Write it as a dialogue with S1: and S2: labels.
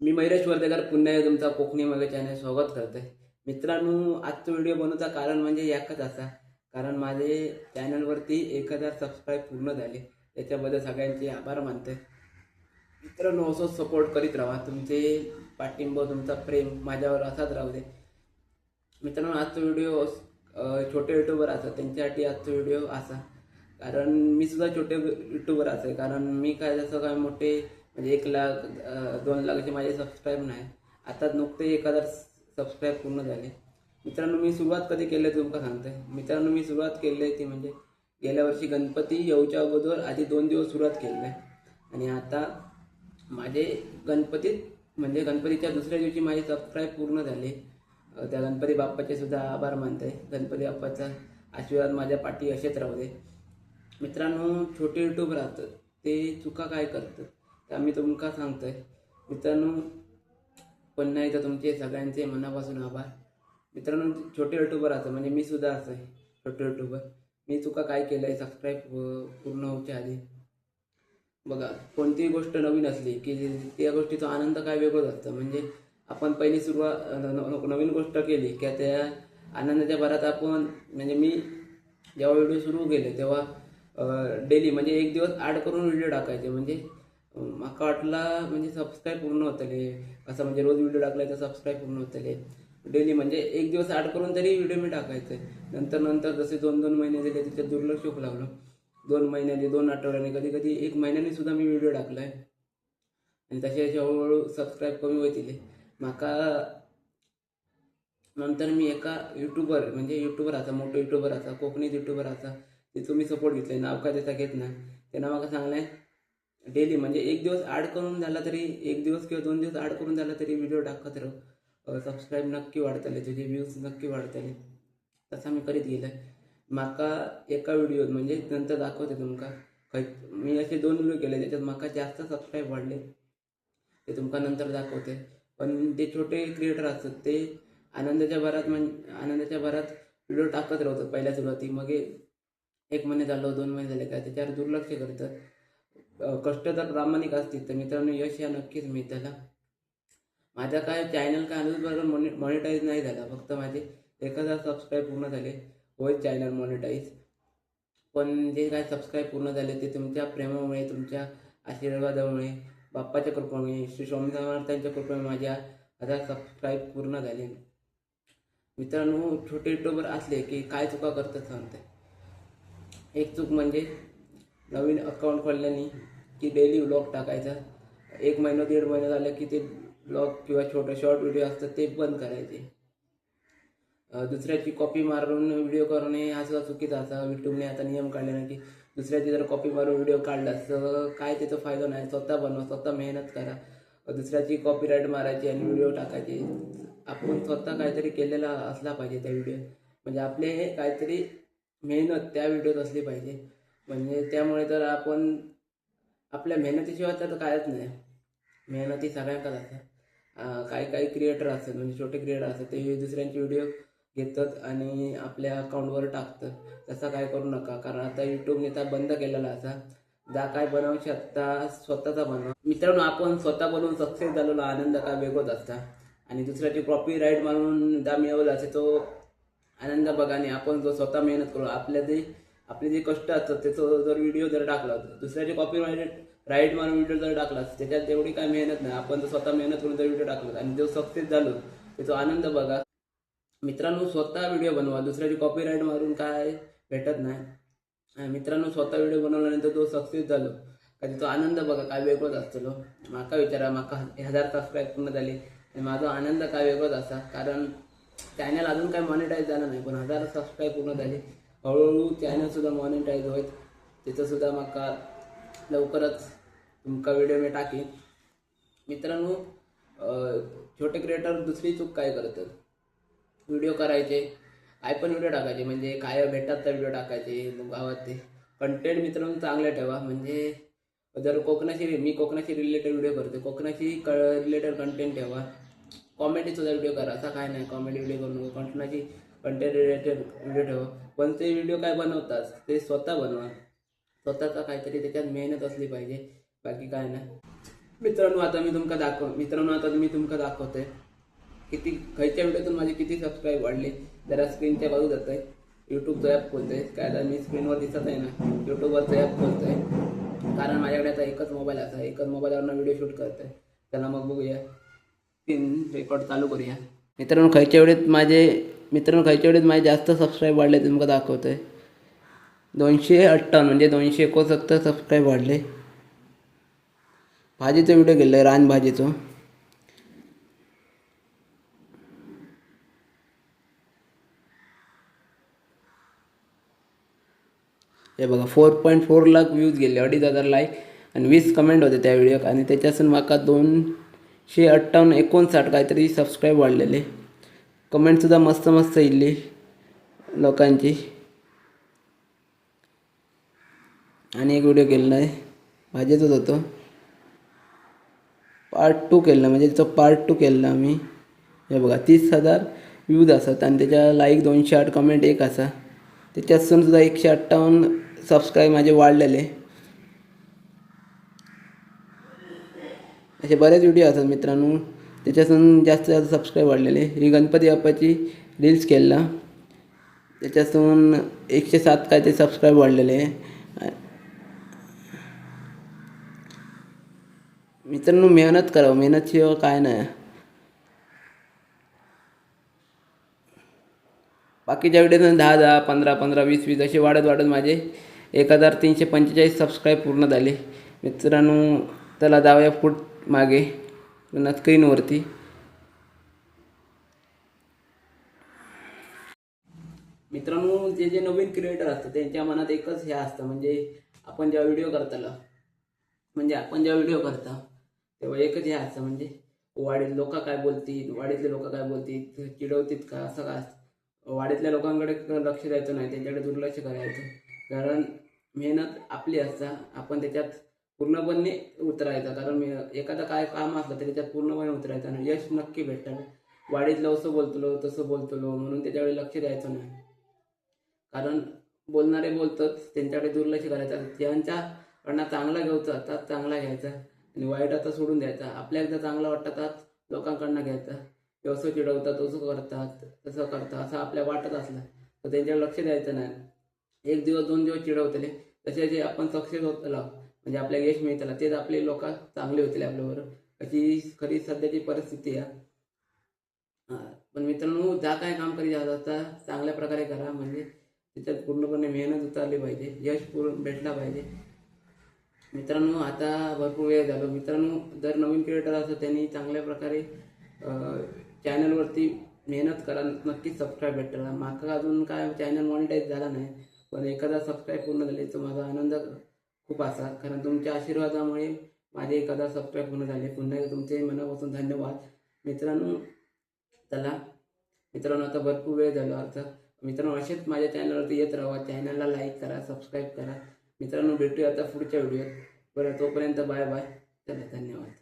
S1: मी मयुरेश वर्धेकर पुन्हा तुमचा कोकणी मग चॅनल स्वागत करतोय मित्रांनो आजचा व्हिडिओ बनवचा कारण म्हणजे एकच असा. कारण माझे चॅनलवरती एक हजार सबस्क्राईब पूर्ण झाले. त्याच्याबद्दल सगळ्यांचे आभार मानतोय मित्रांनो असंच सपोर्ट करीत राहा. तुमचे पाठिंबा तुमचा प्रेम माझ्यावर असाच राहू दे. मित्रांनो आजचा व्हिडिओ छोटे युट्यूबर असा. त्यांच्यासाठी आजचा व्हिडिओ असा. कारण मी सुद्धा छोटे युट्यूबर असे कारण मी काय जसं काय मोठे म्हणजे एक लाख दोन लाखाचे माझे सबस्क्राईब नाही. आता नुकते एक हजार सबस्क्राईब पूर्ण झाले. मित्रांनो मी सुरुवात कधी केली आहे तुमका सांगते. मित्रांनो मी सुरुवात केली आहे ती म्हणजे गेल्या वर्षी गणपती येऊच्या अगोदर आधी दोन दिवस सुरुवात केली आहे. आणि आता माझे गणपतीत म्हणजे गणपतीच्या दुसऱ्या दिवशी माझे सबस्क्राईब पूर्ण झाले. त्या गणपती बाप्पाचे सुद्धा आभार मानते. गणपती बाप्पाचा आशीर्वाद माझ्या पाठी असेच राहू दे. मित्रांनो छोटे युट्यूब राहतात ते चुका काय करतात तर आम्ही तुमका सांगतोय? मित्रांनो पुन्हा एकदा तुमचे सगळ्यांचे मनापासून आभार. मित्रांनो छोटे युट्यूबर असं म्हणजे मी सुद्धा असं आहे छोटे युट्यूबर मी चुका काय केलं आहे सबस्क्राईब पूर्ण होऊच्या आधी. बघा कोणतीही गोष्ट नवीन असली की त्या गोष्टीचा आनंद काय वेगळंच असतं. म्हणजे आपण पहिली सुरुवात नवीन गोष्ट केली की त्या आनंदाच्या भरात आपण म्हणजे मी जेव्हा व्हिडिओ सुरू केले तेव्हा डेली म्हणजे एक दिवस ॲड करून व्हिडिओ टाकायचे. म्हणजे म्हाका माका वाटला म्हणजे सबस्क्राईब पूर्ण होतले असं म्हणजे रोज व्हिडिओ टाकले तर सबस्क्राईब पूर्ण होतले डेली म्हणजे एक दिवस आठ करून तरी व्हिडिओ मी टाकायचे. नंतर नंतर जसे दोन दोन महिने दिले त्याच्यात दुर्लक्ष होऊ लागलं. दोन महिन्याने दोन आठवड्याने कधी कधी एक महिन्याने सुद्धा मी व्हिडिओ टाकलाय. आणि तसे असे हळूहळू सबस्क्राईब कमी होतील माका नंतर मी एका युट्यूबर म्हणजे युट्यूबर असा मोठं युट्यूबर असा कोकणीत युट्यूबर असा ते मी सपोर्ट घेतलाय. नाव काय त्याचा घेत नाही. त्यांना म्हाका सांगलाय डेली म्हणजे एक दिवस आड करून झाला तरी एक दिवस किंवा दोन दिवस ॲड करून झाला तरी व्हिडिओ टाकत राहू. सबस्क्राईब नक्की वाढतले तुझे व्ह्यूज नक्की वाढतले. तसा मी करीत गेलाय. माका एका व्हिडिओत म्हणजे नंतर दाखवते तुमका. खंय मी असे दोन व्हिडिओ केले त्याच्यात माका जास्त सबस्क्राईब वाढले ते तुमका नंतर दाखवते. पण ते छोटे क्रिएटर असतात ते आनंदाच्या भरात म्हणजे आनंदाच्या भरात व्हिडिओ टाकत राहतात पहिल्या सुरुवाती. मग एक महिने झालो दोन महिने झाले काय त्याच्यावर दुर्लक्ष करतात. कष्ट जर प्रामाणिक असतील तर मित्रांनो यश या नक्कीच मिळताला. माझा काय चॅनल काय अजून मॉनिटाईज नाही झाला फक्त माझे एक हजार सबस्क्राईब पूर्ण झाले होईल चॅनल मॉनिटाईज पण जे काय सबस्क्राईब पूर्ण झाले ते तुमच्या प्रेमामुळे तुमच्या आशीर्वादामुळे बाप्पाच्या कृपेमुळे श्री स्वामी समर्थांच्या कृपेमुळे माझ्या हजार सबस्क्राईब पूर्ण झाले. मित्रांनो छोटे युट्यूबर असले की काय चुका करतात सांगताय एक चूक म्हणजे नवीन अकाउंट खोलल्याने की डेली व्लॉग टाकायचा. एक महिना दीड महिना झाला की ते ब्लॉग किंवा छोटे शॉर्ट व्हिडिओ असतात ते बंद करायचे. दुसऱ्याची कॉपी मारून व्हिडिओ करणे हा सुद्धा चुकीचा असा युट्यूबने आता नियम काढले ना की दुसऱ्याची जर कॉपी मारून व्हिडिओ काढला तर काय त्याचा फायदा नाही. स्वतः बनवा स्वतः मेहनत करा. दुसऱ्याची कॉपीराईट मारायची आणि व्हिडिओ टाकायचे. आपण स्वतः काहीतरी केलेला असला पाहिजे त्या व्हिडिओ म्हणजे आपले हे काहीतरी मेहनत त्या व्हिडिओत असली पाहिजे. म्हणजे त्यामुळे तर आपण आपल्या मेहनतीशिवाय तर कायच नाही. मेहनती सगळ्यांकच असतात काही काही क्रिएटर असतात म्हणजे छोटे क्रिएटर असतात ते दुसऱ्यांचे व्हिडिओ घेतात आणि आपल्या अकाउंटवर टाकतात. तसं काय करू नका कारण आता युट्यूबने तर बंद केलेला असा जा काय बनवू शकता स्वतःचा बनवा. मित्रांनो आपण स्वतः बनवून सक्सेस झालेला आनंद काय वेगळाच असता. आणि दुसऱ्याची प्रॉपी राईट मारून जा मिळवला असे तो आनंद बघा आणि आपण जो स्वतः मेहनत करू आपल्या जे आपले जे कष्ट असतात त्याचं जर व्हिडिओ जर टाकला दुसऱ्याची कॉपी राईट राईट मारून व्हिडिओ जर टाकला त्याच्यात तेवढी काय मेहनत नाही. आपण जर स्वतः मेहनत करून जर व्हिडिओ टाकला आणि जो सक्सेस झालो त्याचा आनंद बघा. मित्रांनो स्वतः व्हिडिओ बनवा. दुसऱ्याची कॉपी राईट मारून काय भेटत नाही. मित्रांनो स्वतः व्हिडिओ बनवल्यानंतर तो सक्सेस झालो का तो आनंद बघा काय वेगळोच असतो माका विचारा माका हजार सबस्क्राईब पूर्ण झाले आणि माझा आनंद काय वेगळोच असा. कारण चॅनल अजून काय मॉनिटाईज झाला नाही पण हजार सबस्क्राईब पूर्ण झाले. हळूहळू चॅनल सुद्धा मॉनिटाईज होईल तिथं सुद्धा माका लवकरच तुमका व्हिडिओ मी टाकीन. मित्रांनो छोटे क्रिएटर दुसरी चूक काय करतात? व्हिडिओ करायचे. काय पण व्हिडिओ टाकायचे. म्हणजे काय भेटतात तर व्हिडिओ टाकायचे. गावात ते. कंटेंट मित्रांनो चांगले ठेवा. म्हणजे जर कोकणाशी मी कोकणाशी रिलेटेड व्हिडिओ करते कोकणाशी रिलेटेड कंटेंट ठेवा. कॉमेडीसुद्धा व्हिडिओ करा. असा काय नाही. कॉमेडी व्हिडिओ करू नको. कोकणाची कंटेंट रिलेटेड व्हिडिओ ठेवा पण ते व्हिडिओ काय बनवतात? ते स्वतः बनवा. स्वतःचा काहीतरी त्याच्यात मेहनत असली पाहिजे. बाकी काय नाही. मित्रांनो आता मी तुमका दाखव मित्रांनो आता मी तुमका दाखवते किती खयच्या व्हिडिओतून माझी किती सबस्क्राईब वाढली? जरा स्क्रीनच्या बाजू जात आहे युट्यूबचं ॲप खोलतोय. काय आता मी स्क्रीनवर दिसत आहे ना. युट्यूबवरचं ॲप खोलतोय. कारण माझ्याकडे आता एकच मोबाईल असा एकच मोबाईलवरनं व्हिडिओ शूट करतोय. त्याला मग बघूया. स्क्रीन रेकॉर्ड चालू करूया. मित्रांनो खयच्या वेळेत माझे मित्रांनो खायच्या वेळेस माझे जास्त सबस्क्राईब वाढले ते दाखवतो आहे दोनशे अठ्ठावन्न म्हणजे दोनशे एकोणसत्तर सबस्क्राईब वाढले. भाजीचो व्हिडिओ गेलाय रान भाजीचो. हे बघा four point four lakh views गेले. अडीच हजार लाईक आणि वीस कमेंट होते त्या व्हिडिओक आणि त्याच्यासून म्हाका दोनशे अठ्ठावन्न एकोणसाठ काहीतरी सबस्क्राईब वाढलेले. कमेंटसुद्धा मस्त मस्त येयली लोकांची. आणि एक व्हिडिओ केलेला आहे. भाजेतच होतो. पार्ट टू केला म्हणजे त्याचा पार्ट टू केला आम्ही. हे बघा तीस हजार व्ह्यूज असतात आणि त्याच्या लाईक दोनशे आठ कमेंट एक असा. त्याच्यातून सुद्धा एकशे अठ्ठावन्न सबस्क्राईब माझे वाढलेले. असे बरेच व्हिडिओ असतात मित्रांनो. त्याच्यातून जास्त जास्त सबस्क्राईब वाढलेले ही गणपती बाप्पाची रील्स केला त्याच्यातून एकशे सात काय ते सबस्क्राईब वाढलेले मित्रांनो मेहनत करावं. मेहनतशिवाय काय नाही. बाकीच्या वेळेस दहा दहा पंधरा पंधरा वीस वीस असे वाढत वाढत माझे एक हजार तीनशे पंचेचाळीस सबस्क्राईब पूर्ण झाले. मित्रांनो त्याला जाऊया फूट मागे. पुन्हा स्क्रीनवरती. मित्रांनो जे जे नवीन क्रिएटर असतात त्यांच्या मनात एकच हे असतं म्हणजे आपण जेव्हा व्हिडिओ करताला म्हणजे आपण जेव्हा व्हिडिओ करता तेव्हा एकच हे असतं म्हणजे वाडीत लोक काय बोलतील वाडीतले लोक काय बोलतील चिडवतील का असं काय वाडीतल्या लोकांकडे लक्ष द्यायचं नाही त्यांच्याकडे दुर्लक्ष करायचं. कारण मेहनत आपली असता आपण त्याच्यात पूर्णपणे उतरायचा. कारण मी एखादा काय काम असलं तरी त्याच्यात पूर्णपणे उतरायचं आणि यश नक्की भेटतं. वाडीतलं असं बोलतलो तसं बोलतलो म्हणून त्याच्याकडे लक्ष द्यायचं नाही. कारण बोलणारे बोलतात त्यांच्याकडे दुर्लक्ष करायचं ज्यांच्याकडनं चांगला घ्यायचा तात चांगला घ्यायचा. आणि वाईट आता सोडून द्यायचा. आपल्या एकदा चांगला वाटतं तर लोकांकडनं घ्यायचा. व्यवसाय चिडवतात तसं करतात तसं करतात. असं आपल्या वाटत असलं तर त्यांच्यावर लक्ष द्यायचं नाही. एक दिवस दोन दिवस चिडवतले तसे जे आपण सक्सेस होत राहू म्हणजे आपल्याला यश मिळतं तेच आपले लोक चांगले होतील आपल्याबरोबर. अशी खरी सध्याची परिस्थिती आहे. पण मित्रांनो जा काय काम करी जात असता चांगल्या प्रकारे करा. म्हणजे त्याच्यात पूर्णपणे मेहनत उतरली पाहिजे यश पूर्ण भेटला पाहिजे. मित्रांनो आता भरपूर वेळ झालो. मित्रांनो जर नवीन क्रिएटर असं त्यांनी चांगल्या प्रकारे चॅनलवरती मेहनत करा नक्कीच सबस्क्राईब भेटला. माका अजून काय चॅनल मॉनिटाईज झाला नाही पण एखादा सबस्क्राईब पूर्ण झाले तर माझा आनंद खूप असा कारण तुमच्या आशीर्वादामुळे माझे एखादा सबस्क्राईब पूर्ण झाले. पुन्हा एकदा तुमचे मनापासून धन्यवाद. मित्रांनो चला. मित्रांनो आता भरपूर वेळ झाला आता मित्रांनो असेच माझ्या चॅनलवरती येत राहा. चॅनलला लाईक करा सबस्क्राईब करा. मित्रांनो भेटूया आता पुढच्या व्हिडिओत बरं तोपर्यंत बाय बाय चला धन्यवाद.